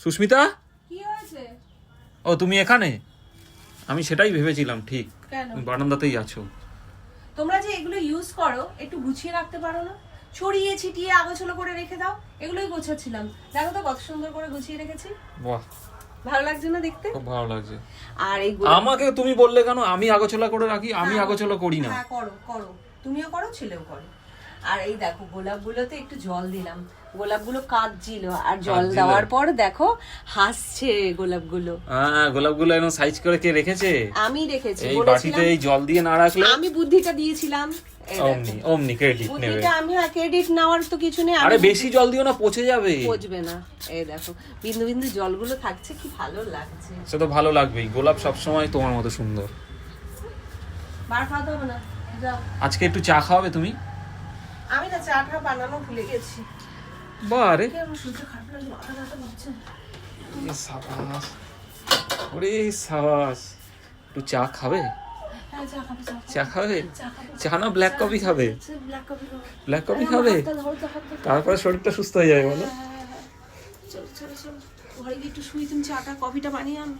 সুস্মিতা? কি হয়েছে? ও তুমি এখানে? আমি সেটাই ভেবেছিলাম ঠিক। তুমি বারান্দাতেই আছো। তোমরা যে এগুলো ইউজ করো একটু গুছিয়ে রাখতে পারো না? ছড়িয়ে ছিটিয়ে আগোছলো করে রেখে দাও এগুলোই গোছাচ্ছিলাম। দেখো তো কত সুন্দর করে গুছিয়ে রেখেছি। বাহ। ভালো লাগছে না দেখতে? খুব ভালো লাগছে। আর এই আমাকে তুমি বললে কেন? আমি আগোছলা করে রাখি আমি আগোছলা করি না। হ্যাঁ করো করো। তুমিও করো ছেলেও করো। আর এই দেখো গোলাপগুলোতে একটু জল দিলাম। গোলাপগুলো কাঁদছিল আর জল দেওয়ার পর দেখো হাসছে গোলাপগুলো। হ্যাঁ গোলাপগুলো একদম সাইজ করে কে রেখেছে? আমি রেখেছি এই বাটিতে এই জল দিয়ে না রাখলে? আমি বুদ্ধিটা দিয়েছিলাম। অমনি অমনি ক্রেডিট নেবে। বুদ্ধিটা আমি ক্রেডিট নেওয়ার তো কিছু নেই আরে বেশি জল দিও না পচে যাবে। পচবে না। এই দেখো বিন্দু বিন্দু জলগুলো থাকছে কি ভালো লাগছে। সে তো ভালো লাগবেই গোলাপ সবসময় তোমার মতো সুন্দর। বার খাওয়াতে হবে না আজকে একটু চা খাওয়াবে তুমি? আমি না চাটা বানানো ভুলে গেছি। বারে। সাবাস। ওরে সাবাস। একটু চা খাবে? হ্যাঁ চা খাব চা না ব্ল্যাক কফি খাবে? ব্ল্যাক কফি খাব। ধরো। তারপরে শরীরটা সুস্থ হয়ে যাবে বলো। চলো চলো চলো। ঘরে গিয়ে একটু শুই তুমি চাটা কফিটা বানিয়ে আনো।